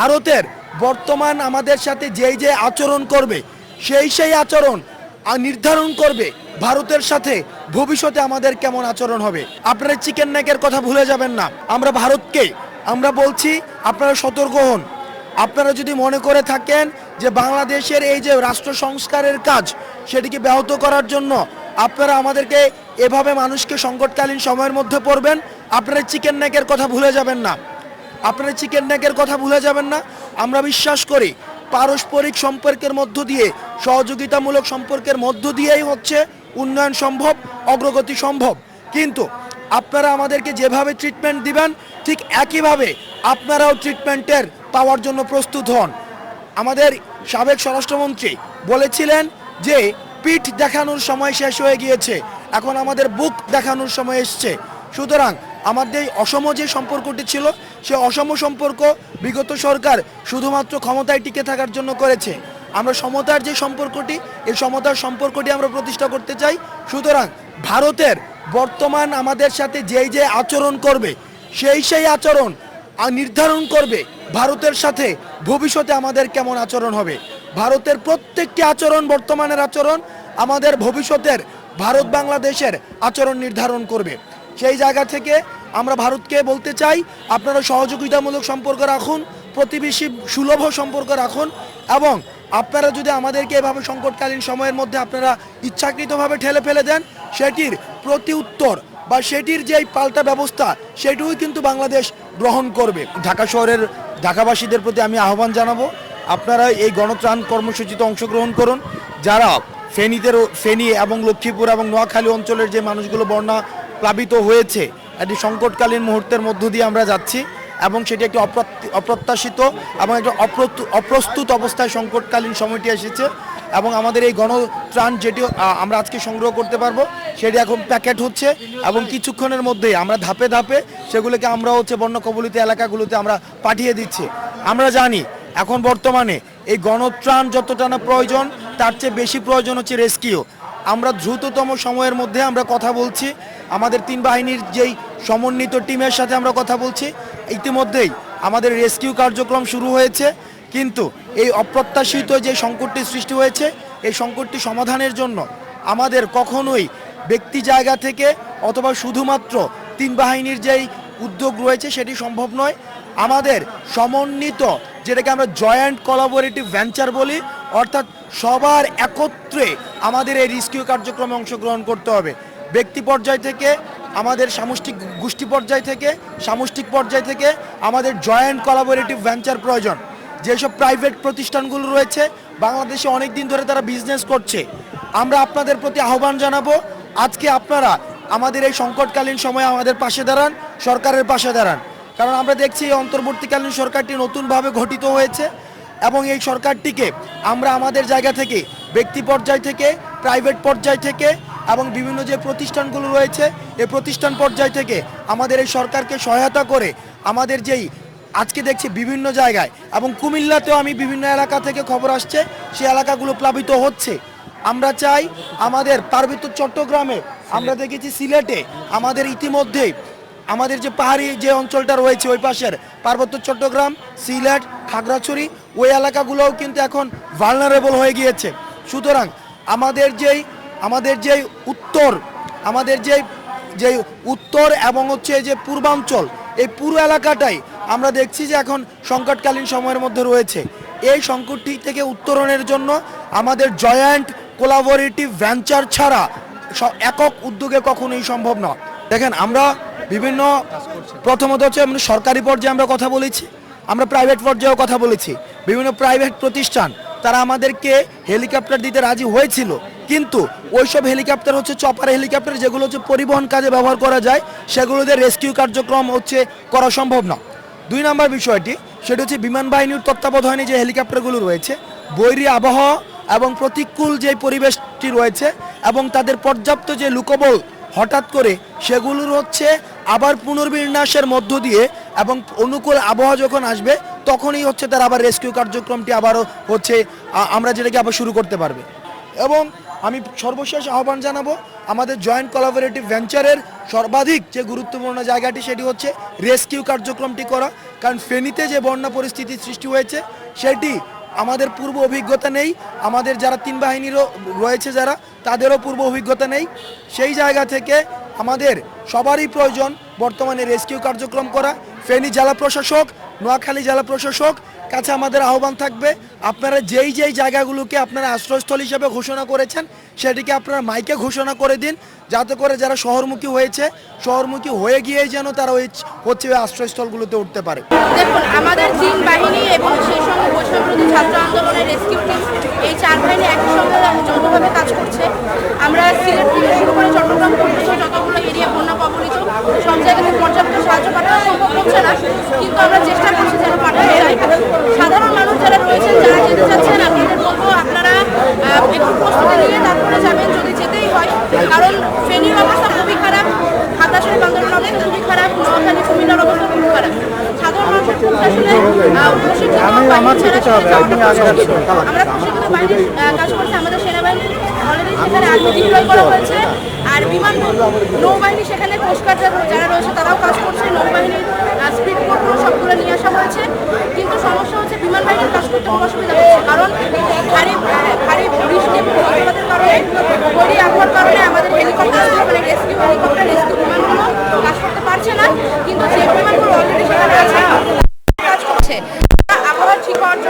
ভারতের বর্তমান আমাদের সাথে যেই যে আচরণ করবে, সেই সেই আচরণ নির্ধারণ করবে ভারতের সাথে। ভবিষ্যতে আমাদের কেমন আচরণ হবে? আপনারা চিকেন নেকের কথা ভুলে যাবেন না। আমরা ভারতকে, আমরা বলছি আপনারা সতর্ক হন। আপনারা যদি মনে করে থাকেন যে বাংলাদেশের এই যে রাষ্ট্র সংস্কারের কাজ সেটিকে ব্যাহত করার জন্য আপনারা আমাদেরকে এভাবে মানুষকে সংকটকালীন সময়ের মধ্যে পড়বেন, আপনারা চিকেন নেকের কথা ভুলে যাবেন না। আপনারা চিকেন নেকের কথা ভুলে যাবেন না। আমরা বিশ্বাস করি, পারস্পরিক সম্পর্কের মধ্য দিয়ে, সহযোগিতামূলক সম্পর্কের মধ্য দিয়েই হচ্ছে উন্নয়ন সম্ভব, অগ্রগতি সম্ভব। কিন্তু আপনারা আমাদেরকে যেভাবে ট্রিটমেন্ট দিবেন, ঠিক একইভাবে আপনারাও ট্রিটমেন্টের পাওয়ার জন্য প্রস্তুত হন। আমাদের সাবেক স্বরাষ্ট্রমন্ত্রী বলেছিলেন যে, পিঠ দেখানোর সময় শেষ হয়ে গিয়েছে। এখন আমাদের বুক দেখানোর সময় এসছে। সুতরাং আমাদের অসম যে সম্পর্কটি ছিল, সে অসম সম্পর্ক বিগত সরকার শুধুমাত্র ক্ষমতায় টিকে থাকার জন্য করেছে। আমরা সমতার যে সম্পর্কটি, এই সমতার সম্পর্কটি আমরা প্রতিষ্ঠা করতে চাই। সুতরাং ভারতের বর্তমান আমাদের সাথে যেই যে আচরণ করবে, সেই সেই আচরণ নির্ধারণ করবে ভারতের সাথে ভবিষ্যতে আমাদের কেমন আচরণ হবে। ভারতের প্রত্যেকটি আচরণ, বর্তমানের আচরণ আমাদের ভবিষ্যতের ভারত বাংলাদেশের আচরণ নির্ধারণ করবে। সেই জায়গা থেকে আমরা ভারতকে বলতে চাই, আপনারা সহযোগিতামূলক সম্পর্ক রাখুন, প্রতিবেশী সুলভ সম্পর্ক রাখুন এবং আপনারা যদি আমাদেরকে এভাবে সংকটকালীন সময়ের মধ্যে আপনারা ইচ্ছাকৃতভাবে ঠেলে ফেলে দেন, সেটির প্রতি উত্তর বা সেটির যে পাল্টা ব্যবস্থা, সেটিও কিন্তু বাংলাদেশ গ্রহণ করবে। ঢাকা শহরের ঢাকাবাসীদের প্রতি আমি আহ্বান জানাব, আপনারা এই গণত্রাণ কর্মসূচিতে অংশগ্রহণ করুন। যারা ফেনীতে ফেনী এবং লক্ষ্মীপুর এবং নোয়াখালী অঞ্চলের যে মানুষগুলো বন্যা প্লাবিত হয়েছে। একটি সংকটকালীন মুহূর্তের মধ্য দিয়ে আমরা যাচ্ছি এবং সেটি একটি অপ্রত্যাশিত এবং একটা অপ্রস্তুত অবস্থায় সংকটকালীন সময়টি এসেছে এবং আমাদের এই গণত্রাণ যেটি আমরা আজকে সংগ্রহ করতে পারব, সেটি এখন প্যাকেট হচ্ছে এবং কিছুক্ষণের মধ্যেই আমরা ধাপে ধাপে সেগুলোকে আমরা হচ্ছে বন্য কবলিত এলাকাগুলোতে আমরা পাঠিয়ে দিচ্ছি। আমরা জানি এখন বর্তমানে এই গণত্রাণ যতটা না প্রয়োজন, তার চেয়ে বেশি প্রয়োজন হচ্ছে রেস্কিউ। আমরা দ্রুততম সময়ের মধ্যে আমরা কথা বলছি। আমাদের তিন বাহিনীর যেই সমন্বিত টিমের সাথে আমরা কথা বলছি, ইতিমধ্যেই আমাদের রেস্কিউ কার্যক্রম শুরু হয়েছে। কিন্তু এই অপ্রত্যাশিত যে সংকটটি সৃষ্টি হয়েছে, এই সংকটটি সমাধানের জন্য আমাদের কখনোই ব্যক্তি জায়গা থেকে অথবা শুধুমাত্র তিন বাহিনীর যেই উদ্যোগ রয়েছে, সেটি সম্ভব নয়। আমাদের সমন্বিত, যেটাকে আমরা জয়েন্ট কোলাবোরেটিভ ভেঞ্চার বলি অর্থাৎ সবার একত্রে আমাদের এই রেস্কিউ কার্যক্রমে অংশগ্রহণ করতে হবে। ব্যক্তি পর্যায় থেকে, আমাদের সামষ্টিক গোষ্ঠী পর্যায় থেকে, সামষ্টিক পর্যায় থেকে আমাদের জয়েন্ট কলাবোরেটিভ ভেঞ্চার প্রয়োজন। যেসব প্রাইভেট প্রতিষ্ঠানগুলো রয়েছে, বাংলাদেশে অনেক দিন ধরে তারা বিজনেস করছে। আমরা আপনাদের প্রতি আহ্বান জানাব, আজকে আপনারা আমাদের এই সংকটকালীন সময়ে আমাদের পাশে দাঁড়ান, সরকারের পাশে দাঁড়ান। কারণ আমরা দেখছি এই অন্তর্বর্তীকালীন সরকারটি নতুনভাবে গঠিত হয়েছে। এবং এই সরকারটিকে আমরা আমাদের জায়গা থেকে, ব্যক্তি পর্যায় থেকে প্রাইভেট পর্যায় থেকে এবং বিভিন্ন যে প্রতিষ্ঠানগুলো রয়েছে এই প্রতিষ্ঠান পর্যায় থেকে আমাদের এই সরকারকে সহায়তা করে আমাদের যেই আজকে দেখছি বিভিন্ন জায়গায় এবং কুমিল্লাতেও আমি বিভিন্ন এলাকা থেকে খবর আসছে সেই এলাকাগুলো প্লাবিত হচ্ছে। আমরা চাই আমাদের পার্বত্য চট্টগ্রামে, আমরা দেখেছি সিলেটে, আমাদের ইতিমধ্যেই আমাদের যে পাহাড়ি যে অঞ্চলটা রয়েছে ওই পাশের, পার্বত্য চট্টগ্রাম, সিলেট, খাগড়াছড়ি, ওই এলাকাগুলোও কিন্তু এখন ভালনারেবল হয়ে গিয়েছে। সুতরাং আমাদের যেই আমাদের যেই উত্তর, আমাদের যেই যে উত্তর এবং হচ্ছে যে পূর্বাঞ্চল, এই পুরো এলাকাটাই আমরা দেখছি যে এখন সংকটকালীন সময়ের মধ্যে রয়েছে। এই সংকটটি থেকে উত্তরণের জন্য আমাদের জয়েন্ট কোলাবোরেটিভ ভেঞ্চার ছাড়া একক উদ্যোগে কখনোই সম্ভব নয়। দেখেন, আমরা বিভিন্ন প্রথমত হচ্ছে আমরা সরকারি পর্যায়ে আমরা কথা বলেছি, আমরা প্রাইভেট পর্যায়েও কথা বলেছি, বিভিন্ন প্রাইভেট প্রতিষ্ঠান, তারা আমাদেরকে হেলিকপ্টার দিতে রাজি হয়েছিল, কিন্তু ওইসব হেলিকপ্টার হচ্ছে চপার হেলিকপ্টার যেগুলো হচ্ছে পরিবহন কাজে ব্যবহার করা যায়, সেগুলোতে রেস্কিউ কার্যক্রম হচ্ছে করা সম্ভব না। দুই নম্বর বিষয়টি, সেটা হচ্ছে বিমান বাহিনীর তত্ত্বাবধানে যে হেলিকপ্টারগুলো রয়েছে, বৈরী আবহাওয়া এবং প্রতিকূল যে পরিবেশটি রয়েছে এবং তাদের পর্যাপ্ত যে লুকবল হঠাৎ করে সেগুলোর হচ্ছে আবার পুনর্বিন্যাসের মধ্য দিয়ে এবং অনুকূল আবহাওয়া যখন আসবে, তখনই হচ্ছে তার আবার রেস্কিউ কার্যক্রমটি আবারও হচ্ছে আমরা যেটাকে আবার শুরু করতে পারবে। এবং আমি সর্বশেষ আহ্বান জানাব, আমাদের জয়েন্ট কোলাবোরেটিভ ভেঞ্চারের সর্বাধিক যে গুরুত্বপূর্ণ জায়গাটি সেটি হচ্ছে রেস্কিউ কার্যক্রমটি করা। কারণ ফেনীতে যে বন্যা পরিস্থিতির সৃষ্টি হয়েছে, সেটি আমাদের পূর্ব অভিজ্ঞতা নেই। আমাদের যারা তিন বাহিনীরও রয়েছে যারা, তাদেরও পূর্ব অভিজ্ঞতা নেই। সেই জায়গা থেকে আমাদের সবারই প্রয়োজন বর্তমানে রেস্কিউ কার্যক্রম করা। ফেনী জেলা প্রশাসক, নোয়াখালী জেলা প্রশাসক কাছে আমাদের আহ্বান থাকবে, আপনারা যেই যেই জায়গাগুলোকে আপনারা আশ্রয়স্থল হিসেবে ঘোষণা করেছেন, সেটিকে আপনারা মাইকে ঘোষণা করে দিন, যাতে করে যারা শহরমুখী হয়েছে, শহরমুখী হয়ে গিয়েই যেন তারা ওই হচ্ছে ওই আশ্রয়স্থলগুলোতে উঠতে পারে। দেখুন, আমাদের তিন বাহিনী এবং সেই সঙ্গে বৈষম্যবিরোধী ছাত্র আন্দোলনের রেস্কিউ টিম এই চার বাহিনী একই সঙ্গে যৌথভাবে কাজ করছে। আমরা সিলেট থেকে শুরু করে চট্টগ্রাম পর্যন্ত যতগুলো এরিয়া বন্যা কবলিত, সব জায়গাতে পর্যাপ্ত সাহায্য পাঠানো সম্ভব হচ্ছে না, কিন্তু আমরা চেষ্টা করছি যেন পাঠানো যায় সাধারণ মানুষ যারা রয়েছেন যারা যেতে চাচ্ছেন আপনাদের বলব আপনারা একটু প্রস্তুতি নিয়ে তারপরে যাবেন যদি যেতেই হয়। কারণ ফেনীর অবস্থা খুবই খারাপ খুবই খারাপ নোয়াখালী কুমিল্লার অবস্থা খুবই খারাপ। সাধারণ মানুষের আসলে প্রশিক্ষিত ছাড়া সেখানে যাওয়াটা আমরা প্রশিক্ষিত কাজ করছি আমাদের সেনাবাহিনী অলরেডি সেখানে আর্মি ডিপ্লয় করা হয়েছে। আর বিমান নৌবাহিনী সেখানে কোস্টগার্ড যারা রয়েছে তারাও কাজ করছে। নৌবাহিনীর স্পিড বোট সবগুলো নিয়ে আসা হয়েছে কিন্তু সমস্যা হচ্ছে বিমান বাহিনীর কাজ করতে খুব অসুবিধা হচ্ছে কারণ ভারী আহ, ভারী বৃষ্টি এবং বজ্রপাতের কারণে বড়ি আবহাওয়ার কারণে আমাদের হেলিকপ্টার মানে রেস্কিউ হেলিকপ্টার রেস্কিউ বিমানগুলো কাজ করতে পারছে না কিন্তু যে বিমানগুলো অলরেডি সেখানে আছে কাজ করছে আবহাওয়া ঠিক হওয়ার জন্য অপেক্ষা করছি তখন সর্ব যেন বিমান বাহিনীগুলো শক্তি দিয়ে সেখানে কাজ করতে পারে আমাদের আর নৌবাহিনীর সম্পূর্ণ শক্তি দিয়ে সেখানে কাজ করছে আমাদের রেস্কিউ মানে বঙ্গবন্ধু ছাত্র আন্দোলনের ছাত্ররা তারাও সেখানে কাজ করছে এই মুহূর্তে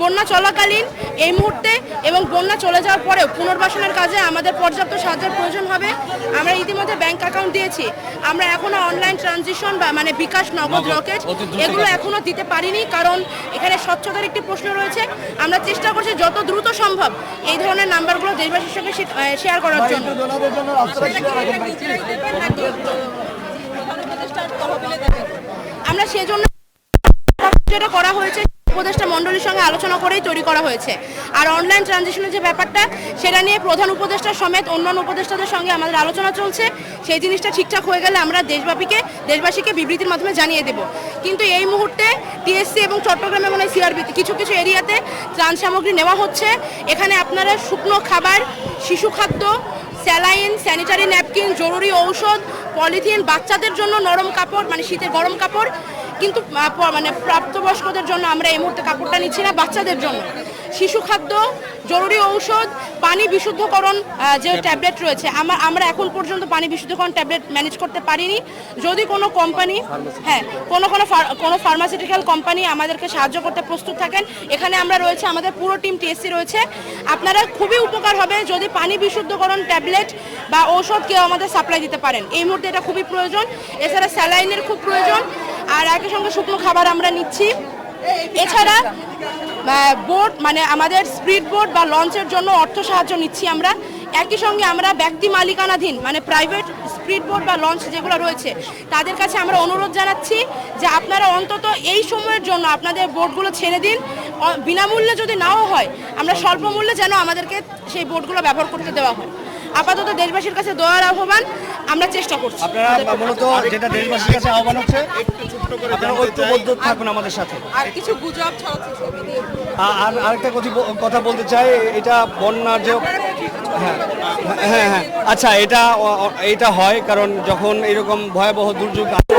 বন্যা চলাকালীন এই মুহূর্তে এবং বন্যা চলে যাওয়ার পরেও পুনর্বাসনের কাজে আমাদের পর্যাপ্ত সাহায্যের প্রয়োজন হবে। আমরা ইতিমধ্যে ব্যাংক অ্যাকাউন্ট দিয়েছি। আমরা এখনও অনলাইন ট্রানজিশন বা মানে বিকাশ নগদ রকেট এগুলো এখনও দিতে পারিনি কারণ এখানে স্বচ্ছতার একটি প্রশ্ন রয়েছে। আমরা চেষ্টা করছি যত দ্রুত সম্ভব এই ধরনের নাম্বারগুলো দেশবাসীর সঙ্গে শেয়ার করার জন্য। আমরা সেজন্য যেটা করা হয়েছে। মণ্ডলীর সঙ্গে আলোচনা করেই তৈরি করা হয়েছে। আর অনলাইন ট্রানজিশনের যে ব্যাপারটা, সেটা নিয়ে প্রধান উপদেষ্টা সমেত অন্যান্য উপদেষ্টাদের সঙ্গে আমাদের আলোচনা চলছে। সেই জিনিসটা ঠিকঠাক হয়ে গেলে আমরা দেশব্যাপীকে, দেশবাসীকে বিবৃতির মাধ্যমে জানিয়ে দেব। কিন্তু এই মুহূর্তে টিএসসি এবং চট্টগ্রামে মানে সিআরবি কিছু কিছু এরিয়াতে ত্রাণ সামগ্রী নেওয়া হচ্ছে। এখানে আপনারা শুকনো খাবার, শিশু খাদ্য, স্যালাইন, স্যানিটারি ন্যাপকিন, জরুরি ঔষধ, পলিথিন, বাচ্চাদের জন্য নরম কাপড় মানে শীতের গরম কাপড় কিন্তু মানে প্রাপ্তবয়স্কদের জন্য আমরা এই মুহূর্তে কাপড়টা নিচ্ছি না, বাচ্চাদের জন্য। শিশু খাদ্য, জরুরি ঔষধ, পানি বিশুদ্ধকরণ যে ট্যাবলেট রয়েছে আমরা আমরা এখন পর্যন্ত পানি বিশুদ্ধকরণ ট্যাবলেট ম্যানেজ করতে পারিনি। যদি কোনো কোম্পানি হ্যাঁ কোনো কোনো কোনো ফার্মাসিউটিক্যাল কোম্পানি আমাদেরকে সাহায্য করতে প্রস্তুত থাকেন, এখানে আমরা রয়েছে আমাদের পুরো টিম টিএসসি রয়েছে। আপনারা খুবই উপকার হবে যদি পানি বিশুদ্ধকরণ ট্যাবলেট বা ঔষধ কেউ আমাদের সাপ্লাই দিতে পারেন। এই মুহূর্তে এটা খুবই প্রয়োজন। এছাড়া স্যালাইনের খুব প্রয়োজন। আর একই সঙ্গে শুকনো খাবার আমরা নিচ্ছি। এছাড়া বোট মানে আমাদের স্পিড বোট বা লঞ্চের জন্য অর্থ সাহায্য নিচ্ছি আমরা। একই সঙ্গে আমরা ব্যক্তি মালিকানাধীন মানে প্রাইভেট স্পিড বোট বা লঞ্চ যেগুলো রয়েছে, তাদের কাছে আমরা অনুরোধ জানাচ্ছি যে আপনারা অন্তত এই সময়ের জন্য আপনাদের বোটগুলো ছেড়ে দিন। বিনামূল্যে যদি নাও হয়, আমরা স্বল্প মূল্যে যেন আমাদেরকে সেই বোটগুলো ব্যবহার করতে দেওয়া হয়। আপাতত দেশবাসীর কাছে দোয়ার আহ্বান আমরা চেষ্টা করছি। আপনারা মূলত যেটা দেশবাসীর কাছে আহ্বান হচ্ছে আপনারা ঐক্যবদ্ধ থাকুন আমাদের সাথে। আর কিছু গুজব আর আরেকটা কথা বলতে চাই এটা বন্যার যে হ্যাঁ হ্যাঁ হ্যাঁ। আচ্ছা এটা এটা হয় কারণ যখন এরকম ভয়াবহ দুর্যোগ আসে,